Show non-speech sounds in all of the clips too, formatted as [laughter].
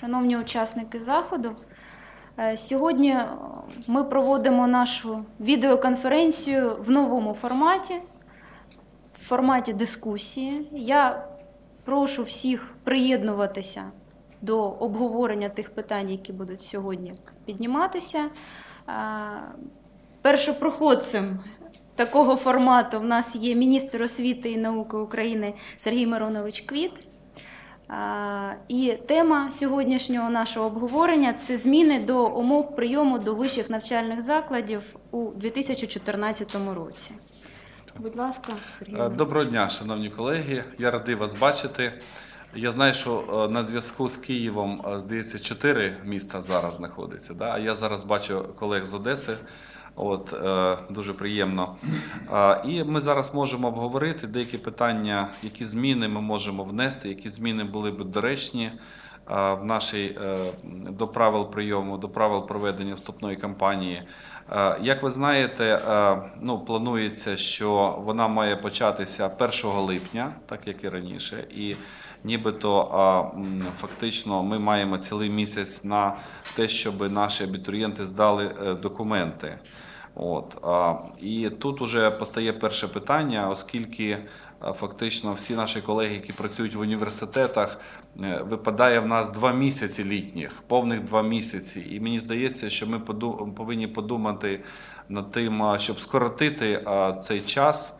шановні учасники заходу. Е, Сьогодні ми проводимо нашу відеоконференцію в новому форматі, в форматі дискусії. Я прошу всіх приєднуватися до обговорення тих питань, які будуть сьогодні підніматися. Е, Першопроходцем такого формату в нас є міністр освіти і науки України Сергій Миронович Квіт. І тема сьогоднішнього нашого обговорення це зміни до умов прийому до вищих навчальних закладів у 2014 році. Будь ласка, Сергій. Е, Доброго дня, шановні колеги. Я радий вас бачити. Я знаю, що е, на зв'язку з Києвом, е, здається, чотири міста зараз знаходиться. Да? А я зараз бачу колег з Одеси. От е, дуже приємно. І ми зараз можемо обговорити деякі питання, які зміни ми можемо внести, які зміни були б доречні е, в нашій е, до правил прийому, до правил проведення вступної кампанії. Як ви знаєте, ну планується, що вона має початися 1 липня, так як і раніше, і нібито фактично ми маємо цілий місяць на те, щоб наші абітурієнти здали е, документи. От і тут уже постає перше питання, оскільки фактично всі наші колеги, які працюють в університетах, е, випадає в нас два місяці літніх, повних два місяці. І мені здається, що ми повинні подумати над тим, щоб скоротити цей час.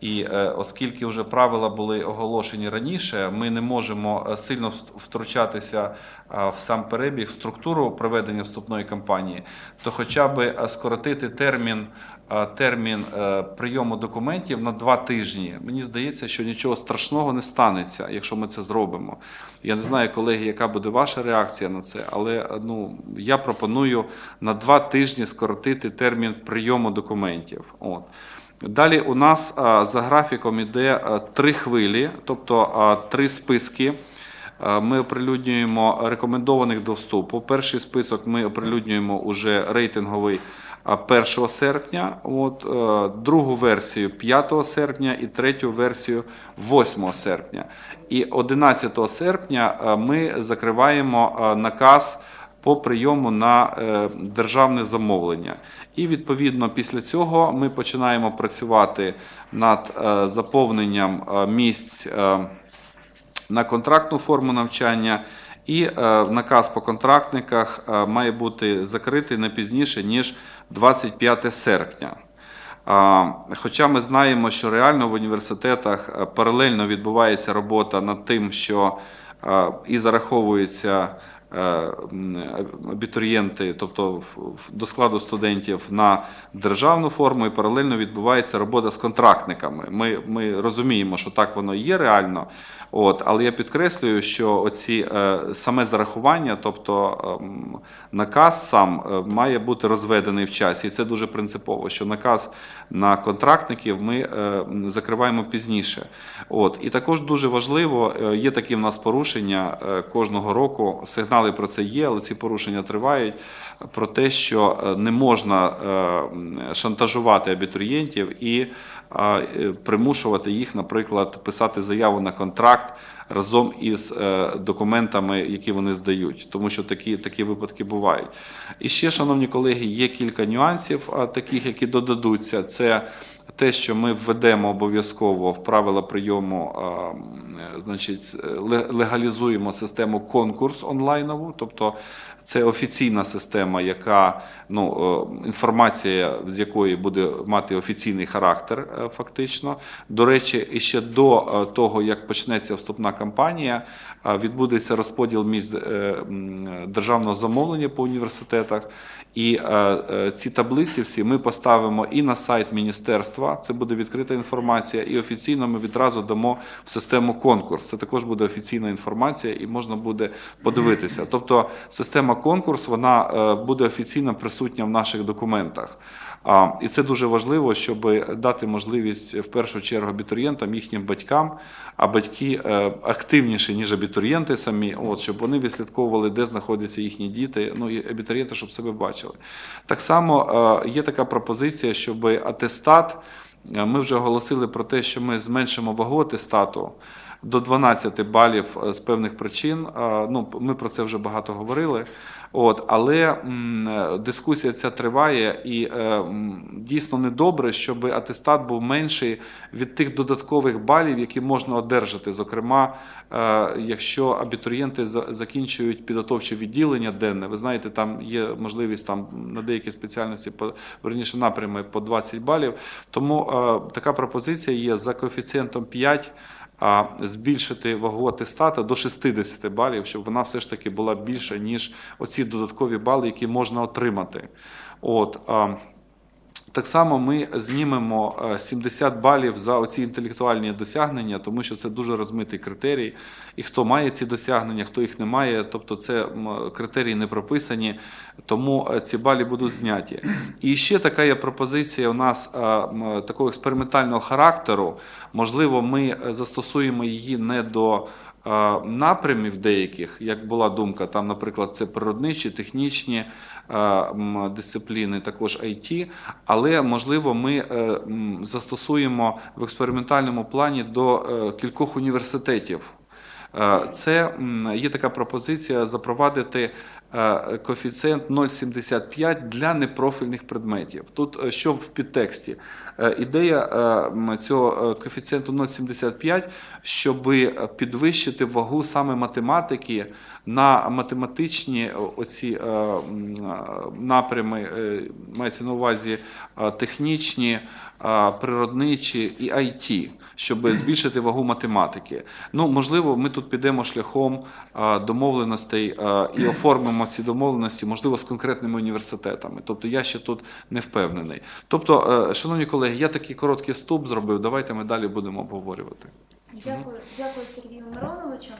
І е, оскільки вже правила були оголошені раніше, ми не можемо е, сильно втручатися е, в сам перебіг, в структуру проведення вступної кампанії, то хоча б скоротити термін, термін прийому документів на два тижні. Мені здається, що нічого страшного не станеться, якщо ми це зробимо. Я не знаю, колеги, яка буде ваша реакція на це, але ну я пропоную на два тижні скоротити термін прийому документів. От. Далі у нас за графіком іде три хвилі, тобто три списки. Ми оприлюднюємо рекомендованих до вступу. Перший список ми оприлюднюємо уже рейтинговий 1 серпня, от, е, другу версію 5 серпня і третю версію 8 серпня. І 11 серпня е, ми закриваємо е, наказ по прийому на е, державне замовлення. І відповідно після цього ми починаємо працювати над е, заповненням е, місць на контрактну форму навчання. І наказ по контрактниках має бути закритий не пізніше ніж 25 серпня. Хоча ми знаємо, що реально в університетах паралельно відбувається робота над тим, що і зараховуються м, абітурієнти, тобто до складу студентів на державну форму, і паралельно відбувається робота з контрактниками. Ми, ми розуміємо, що так воно є реально. От, але я підкреслюю, що оці е, саме зарахування, тобто ем, наказ сам е, має бути розведений в часі, і це дуже принципово. Що наказ на контрактників ми е, закриваємо пізніше. От і також дуже важливо, є такі в нас порушення кожного року. Сигнали про це є, але ці порушення тривають. Про те, що не можна шантажувати абітурієнтів і примушувати їх, наприклад, писати заяву на контракт разом із е, документами, які вони здають, тому що такі, такі випадки бувають. І ще, шановні колеги, є кілька нюансів, таких, які додадуться. Це те, що ми введемо обов'язково в правила прийому, е, значить, легалізуємо систему конкурс онлайнову, тобто це офіційна система, яка ну е, інформація з якої буде мати офіційний характер, е, фактично. До речі, і ще до е, того, як почнеться вступна кампанія, відбудеться розподіл місць державного замовлення по університетах. І ці таблиці всі ми поставимо і на сайт міністерства. Це буде відкрита інформація, і офіційно ми відразу дамо в систему конкурс. Це також буде офіційна інформація, і можна буде подивитися. Тобто, система конкурс вона е, буде офіційно присутня в наших документах. І це дуже важливо, щоб дати можливість в першу чергу абітурієнтам, їхнім батькам, а батьки е, активніші, ніж абітурієнти самі, от, щоб вони відслідковували, де знаходяться їхні діти, ну і абітурієнти, щоб себе бачили. Так само е, є така пропозиція, щоб атестат. е, Ми вже оголосили про те, що ми зменшимо вагу атестату до 12 балів е, з певних причин. Е, Ну, ми про це вже багато говорили. От, але е, дискусія ця триває, і дійсно недобре, щоб атестат був менший від тих додаткових балів, які можна одержати. Зокрема, якщо абітурієнти за- закінчують підготовче відділення денне, ви знаєте, там є можливість там на деякі спеціальності по верніше напрями по 20 балів. Тому така пропозиція є за коефіцієнтом 5 а збільшити вагу атестата до 60 балів, щоб вона все ж таки була більша, ніж оці додаткові бали, які можна отримати. От, так само ми знімемо е, 70 балів за оці інтелектуальні досягнення, тому що це дуже розмитий критерій. І хто має ці досягнення, хто їх не має, тобто це критерії не прописані, тому е, ці балі будуть зняті. І ще така є пропозиція у нас е, такого експериментального характеру. Можливо, ми е, застосуємо її не до е, напрямів деяких, як була думка, там, наприклад, це природничі, технічні дисципліни, також IT, але можливо ми е, застосуємо в експериментальному плані до е, кількох університетів. Е, Це є така пропозиція запровадити коефіцієнт 0,75 для непрофільних предметів. Тут що в підтексті? Е, Ідея е, цього е, коефіцієнту 0,75, щоб підвищити вагу саме математики на математичні оці напрями, мається на увазі технічні, природничі і IT, щоб [clears throat] збільшити вагу математики. Ну, можливо, ми тут підемо шляхом домовленостей і [clears throat] оформимо ці домовленості, можливо, з конкретними університетами. Тобто я ще тут не впевнений. Тобто, шановні колеги, я такий короткий вступ зробив. Давайте ми далі будемо обговорювати. Дякую, дякую Сергію Мироновичу.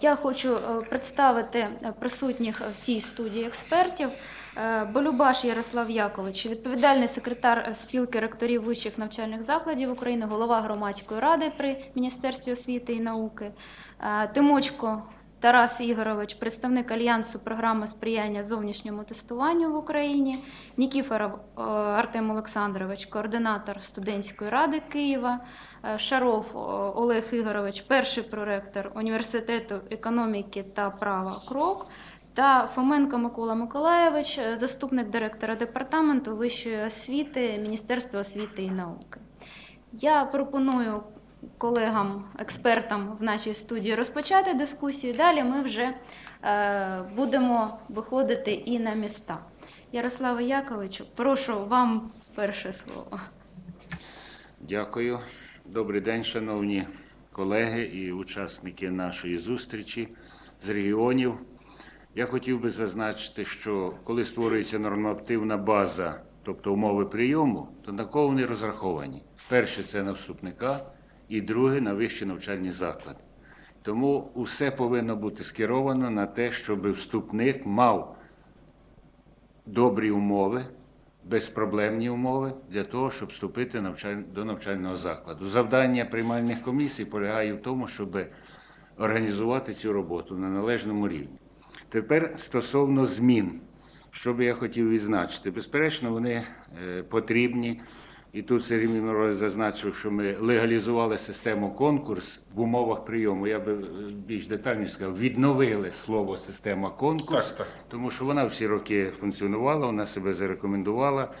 Я хочу е, представити е, присутніх в цій студії експертів. Е, Болюбаш Ярослав Якович, відповідальний секретар спілки ректорів вищих навчальних закладів України, голова громадської ради при Міністерстві освіти і науки. Тимочко Тарас Ігорович, представник Альянсу програми сприяння зовнішньому тестуванню в Україні. Нікіфоров е, Артем Олександрович, координатор студентської ради Києва. Е, Шаров е, Олег Ігорович, перший проректор університету економіки та права Крок. Та Фоменко Микола Миколаєвич, заступник директора департаменту вищої освіти Міністерства освіти і науки. Я пропоную колегам, експертам в нашій студії розпочати дискусію. Далі ми вже е, будемо виходити і на міста. Ярославе Яковичу, прошу вам перше слово. Дякую. Добрий день, шановні колеги і учасники нашої зустрічі з регіонів. Я хотів би зазначити, що коли створюється нормативна база, тобто умови прийому, то на кого вони розраховані? Перше це на вступника, і друге на вищі навчальні заклади. Тому усе повинно бути скеровано на те, щоб вступник мав добрі умови, безпроблемні умови для того, щоб вступити до навчального закладу. Завдання приймальних комісій полягає в тому, щоб організувати цю роботу на належному рівні. Тепер стосовно змін, що би я хотів відзначити, безперечно, вони е, потрібні. І тут Сергій Мірович зазначив, що ми легалізували систему конкурс в умовах прийому. Я би е, більш детальніше сказав, відновили слово система конкурс, Так, так. тому що вона всі роки функціонувала, вона себе зарекомендувала.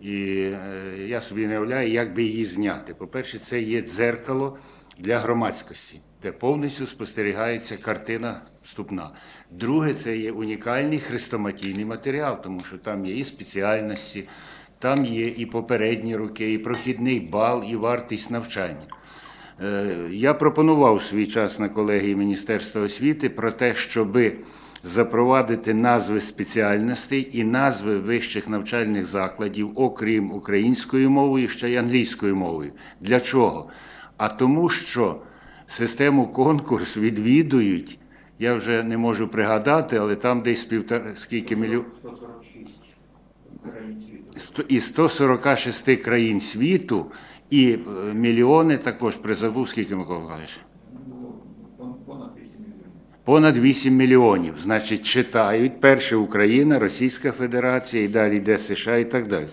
І е, я собі не уявляю, як би її зняти. По-перше, це є дзеркало для громадськості, де повністю спостерігається картина вступна. Друге, це є унікальний хрестоматійний матеріал, тому що там є і спеціальності, там є і попередні роки, і прохідний бал, і вартість навчання. Е, Я пропонував свій час на колегії Міністерства освіти про те, щоби запровадити назви спеціальностей і назви вищих навчальних закладів, окрім українською мовою, ще й англійською мовою. Для чого? А тому, що систему конкурс відвідують, я вже не можу пригадати, але там десь півтора скільки мільйонів. Сто- із 146 країн світу і е, мільйони також призабув, скільки Микола Миколаївич? Понад 8 мільйонів. Значить, читають перше Україна, Російська Федерація і далі йде США і так далі.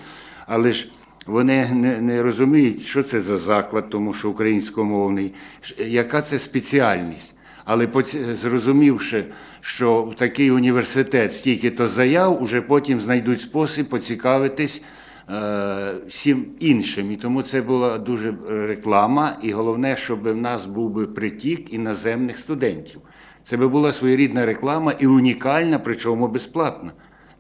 Але ж Вони не, не розуміють, що це за заклад, тому що українськомовний, яка це спеціальність. Але зрозумівши, що в такий університет стільки то заяв, уже потім знайдуть спосіб поцікавитись е, всім іншим. І тому це була дуже реклама. І головне, щоб в нас був би притік іноземних студентів. Це би була своєрідна реклама і унікальна, причому безплатна.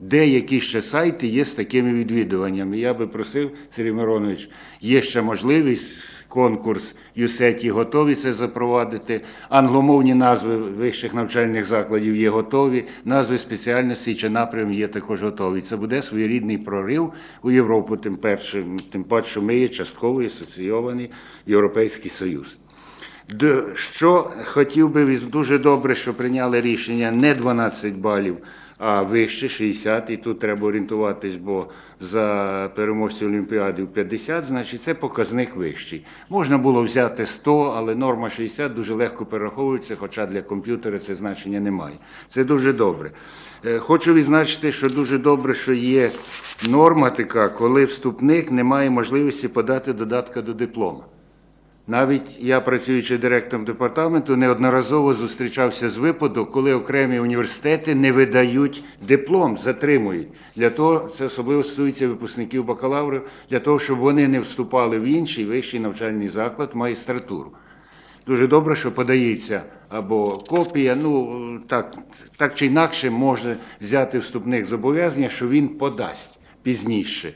Деякі ще сайти є з такими відвідуваннями. Я би просив, Сергій Миронович, є ще можливість, конкурс ЮСЕТі готові це запровадити. Англомовні назви вищих навчальних закладів є готові, назви спеціальностей чи напрямів є також готові. Це буде своєрідний прорив у Європу, тим перше, тим паче, що ми є частково асоційований Європейський Союз. Що хотів би дуже добре, що прийняли рішення не 12 балів, а вище 60, і тут треба орієнтуватись, бо за переможців Олімпіади 50, значить це показник вищий. Можна було взяти 100, але норма 60 дуже легко перераховується, хоча для комп'ютера це значення немає. Це дуже добре. Е, Хочу відзначити, що дуже добре, що є норма така, коли вступник не має можливості подати додатка до диплома. Навіть я, працюючи директором департаменту, неодноразово зустрічався з випадок, коли окремі університети не видають диплом, затримують. Для того це особливо стосується випускників бакалаврів, для того, щоб вони не вступали в інший вищий навчальний заклад, магістратуру. Дуже добре, що подається або копія. Ну так, так чи інакше можна взяти вступних зобов'язання, що він подасть пізніше.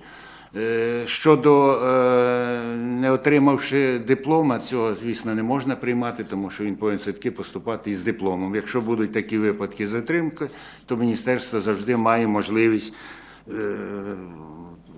Е, Щодо е, не отримавши диплома, цього, звісно, не можна приймати, тому що він повинен все-таки поступати із дипломом. Якщо будуть такі випадки затримки, то міністерство завжди має можливість е,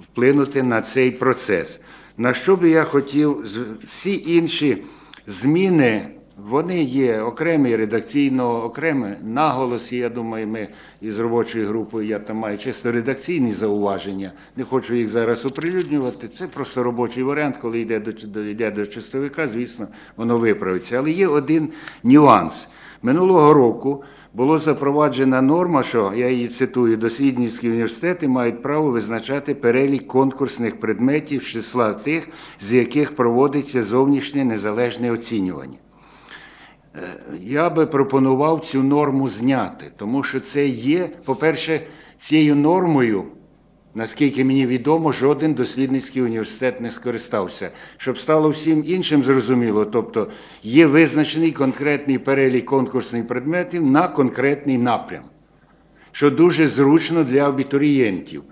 вплинути на цей процес. На що би я хотів, всі інші зміни, вони є окремі редакційно, окремі наголоси. Я думаю, ми із робочою групою, я там маю чисто редакційні зауваження. Не хочу їх зараз оприлюднювати. Це просто робочий варіант, коли йде до, йде до чистовика, звісно, воно виправиться. Але є один нюанс. Минулого року було запроваджена норма, що я її цитую: дослідницькі університети мають право визначати перелік конкурсних предметів з числа тих, з яких проводиться зовнішнє незалежне оцінювання. Е, Я би пропонував цю норму зняти, тому що це є, по-перше, цією нормою, наскільки мені відомо, жоден дослідницький університет не скористався. Щоб стало всім іншим зрозуміло, тобто є визначений конкретний перелік конкурсних предметів на конкретний напрям, що дуже зручно для абітурієнтів.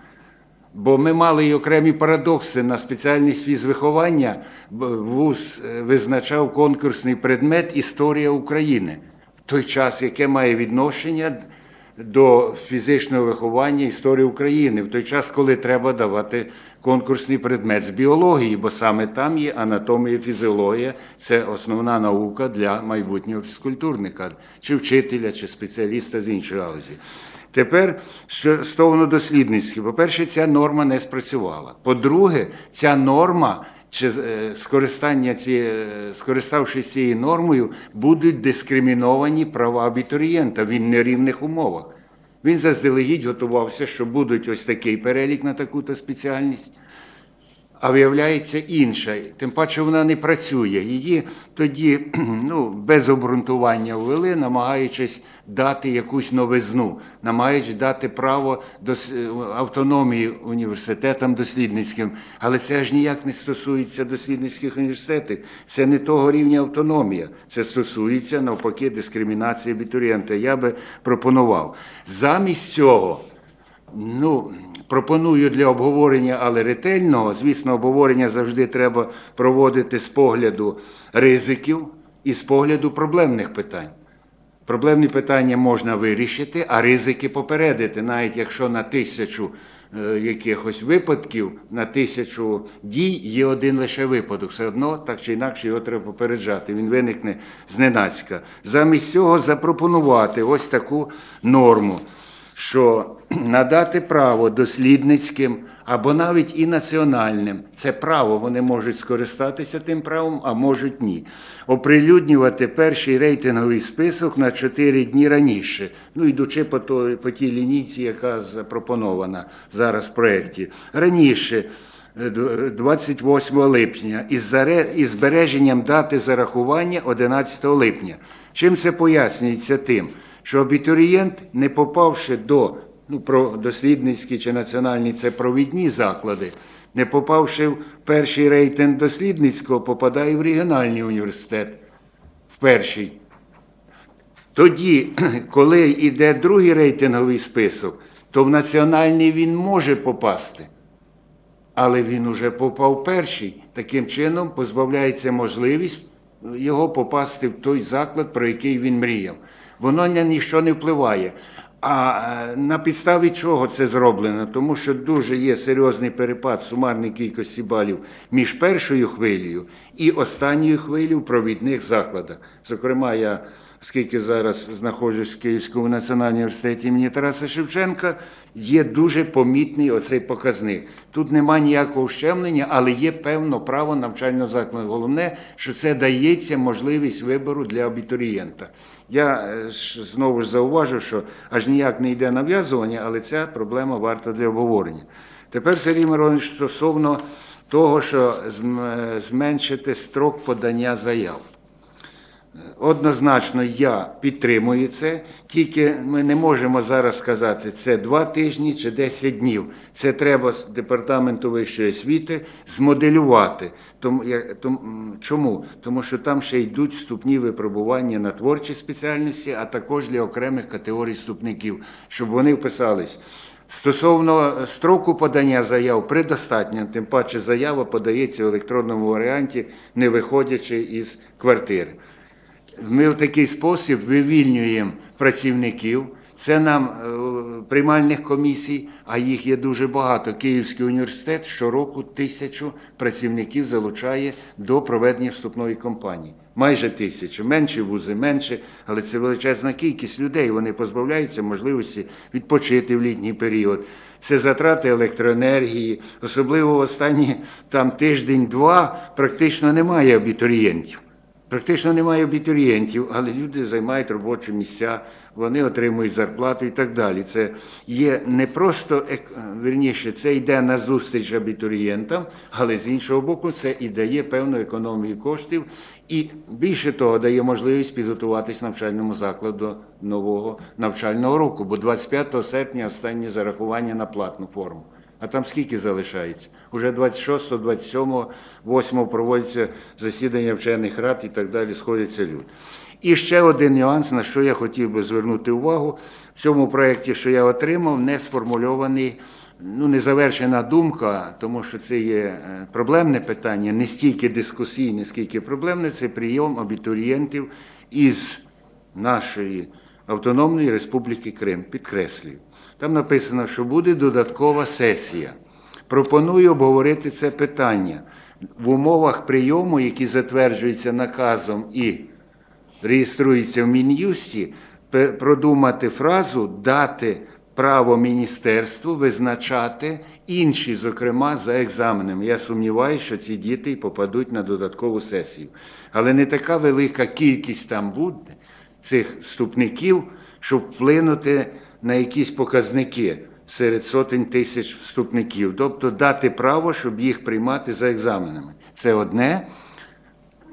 Бо ми мали й окремі парадокси на спеціальність фізвиховання. ВУЗ е, визначав конкурсний предмет Історія України в той час, яке має відношення до фізичного виховання історії України, в той час, коли треба давати конкурсний предмет з біології, бо саме там є анатомія, фізіологія, це основна наука для майбутнього фізкультурника, чи вчителя, чи спеціаліста з іншої галузі. Тепер що стосовно дослідницьких, по-перше, ця норма не спрацювала. По-друге, ця норма чи е, скористання цієї, скориставшись цією нормою, будуть дискриміновані права абітурієнта в нерівних умовах. Він заздалегідь готувався, що будуть ось такий перелік на таку-то спеціальність. А виявляється інша, тим паче вона не працює. Її тоді [clears throat] ну, без обґрунтування ввели, намагаючись дати якусь новизну, намагаючись дати право до автономії університетам дослідницьким. Але це ж ніяк не стосується дослідницьких університетів. Це не того рівня автономія. Це стосується навпаки дискримінації абітурієнта. Я би пропонував замість цього. Ну, пропоную для обговорення, але ретельного. Звісно, обговорення завжди треба проводити з погляду ризиків і з погляду проблемних питань. Проблемні питання можна вирішити, а ризики попередити, навіть якщо на тисячу е, якихось випадків, на тисячу дій є один лише випадок. Все одно так чи інакше його треба попереджати. Він виникне зненацька. Замість цього запропонувати ось таку норму що [clears throat] надати право дослідницьким або навіть і національним, це право, вони можуть скористатися тим правом, а можуть ні. Оприлюднювати перший рейтинговий список на 4 дні раніше, ну йдучи по, той, по тій лінійці, яка запропонована зараз в проєкті. Раніше е, д- 28 липня із заре- із збереженням дати зарахування 11 липня. Чим це пояснюється тим, що абітурієнт, не попавши до ну, про дослідницькі чи національні це провідні заклади, не попавши в перший рейтинг дослідницького, попадає в регіональний університет в перший. Тоді, [clears throat] коли йде другий рейтинговий список, то в національний він може попасти. Але він уже попав перший. Таким чином позбавляється можливість його попасти в той заклад, про який він мріяв. Воно на ніщо не впливає. А е, на підставі чого це зроблено? Тому що дуже є серйозний перепад сумарної кількості балів між першою хвилею і останньою хвилею в провідних закладах. Зокрема, я оскільки зараз знаходжусь в Київському національному університеті імені Тараса Шевченка, є дуже помітний оцей показник. Тут немає ніякого ущемлення, але є певно право навчального закладу. Головне, що це дається можливість вибору для абітурієнта. Я е, ж знову ж зауважу, що аж ніяк не йде нав'язування, але ця проблема варта для обговорення. Тепер, Сергій Миронович, стосовно того, що е, зменшити строк подання заяв. Однозначно, я підтримую це, тільки ми не можемо зараз сказати, це два тижні чи 10 днів. Це треба з департаменту вищої освіти змоделювати. Тому, я- тому, чому? Тому що там ще йдуть вступні випробування на творчі спеціальності, а також для окремих категорій вступників, щоб вони вписались. Стосовно строку подання заяв, предостатньо, тим паче заява подається в електронному варіанті, не виходячи із квартири. Ми в такий спосіб вивільнюємо працівників. Це нам е, приймальних комісій, а їх є дуже багато. Київський університет щороку тисячу працівників залучає до проведення вступної кампанії. Майже тисячу. Менші вузи, менше, але це величезна кількість людей. Вони позбавляються можливості відпочити в літній період. Це затрати електроенергії, особливо в останні там тиждень-два практично немає абітурієнтів. Практично немає абітурієнтів, але люди займають робочі місця, вони отримують зарплату і так далі. Це є не просто вірніше, це йде на зустріч абітурієнтам, але з іншого боку, це і дає певну економію коштів, і більше того, дає можливість підготуватись навчальному закладу до нового навчального року, бо 25 серпня останнє зарахування на платну форму. А там скільки залишається? Уже 26, 27, 8 проводяться засідання вчених рад і так далі, сходяться люди. І ще один нюанс, на що я хотів би звернути увагу. В цьому проєкті, що я отримав, не сформульований, ну, не завершена думка, тому що це є е, проблемне питання, не стільки дискусійне, скільки проблемне, це прийом абітурієнтів із нашої Автономної Республіки Крим, підкреслюю. Там написано, що буде додаткова сесія. Пропоную обговорити це питання в умовах прийому, які затверджуються наказом і реєструються в Мін'юсті, продумати фразу, дати право міністерству визначати інші, зокрема, за екзаменами. Я сумніваюся, що ці діти попадуть на додаткову сесію. Але не така велика кількість там буде цих вступників, щоб вплинути на якісь показники серед сотень тисяч вступників. Тобто дати право, щоб їх приймати за екзаменами. Це одне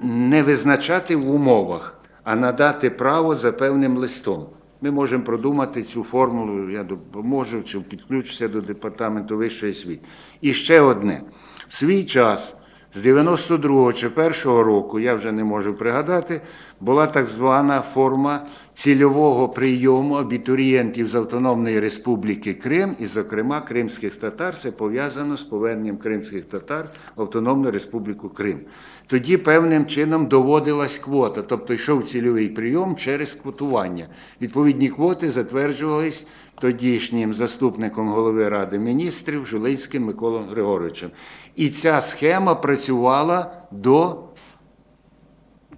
не визначати в умовах, а надати право за певним листом. Ми можемо продумати цю формулу, я допоможу чи підключуся до департаменту вищої освіти. І ще одне: в свій час, з 92-го чи 1-го року, я вже не можу пригадати, була так звана форма цільового прийому абітурієнтів з Автономної Республіки Крим, і, зокрема, кримських татар. Це пов'язано з поверненням кримських татар в Автономну Республіку Крим. Тоді певним чином доводилась квота, тобто йшов цільовий прийом через квотування. Відповідні квоти затверджувались тодішнім заступником голови Ради міністрів Жулицьким Миколою Григоровичем. І ця схема працювала до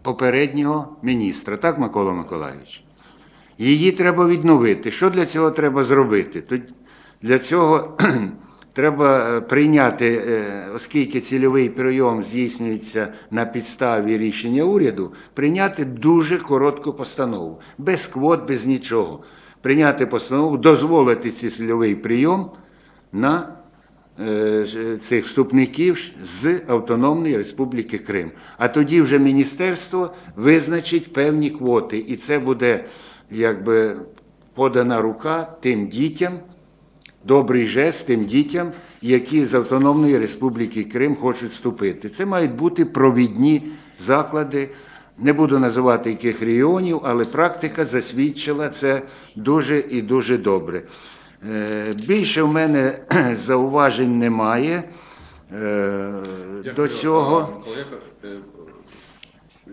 попереднього міністра, так, Микола Миколайович? Її треба відновити. Що для цього треба зробити? Тут Для цього [clears throat] треба е, прийняти, е, оскільки цільовий прийом здійснюється на підставі рішення уряду, прийняти дуже коротку постанову, без квот, без нічого. Прийняти постанову, дозволити цей цільовий прийом на е, цих вступників з Автономної Республіки Крим. А тоді вже міністерство визначить певні квоти, і це буде якби подана рука тим дітям, добрий жест тим дітям, які з Автономної Республіки Крим хочуть вступити. Це мають бути провідні заклади. Не буду називати яких регіонів, але практика засвідчила це дуже і дуже добре. Е, Більше в мене [clears throat] зауважень немає е, до цього.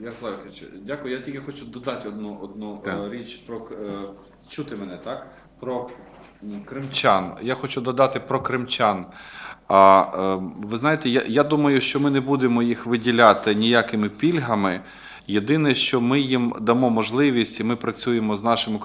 Ярослав Ігорович, дякую. Я тільки хочу додати одну, одну Так. е, річ про е, чути мене, так? Про кримчан. Я хочу додати про кримчан. А, е, ви знаєте, я, я думаю, що ми не будемо їх виділяти ніякими пільгами. Єдине, що ми їм дамо можливість, і ми працюємо з нашими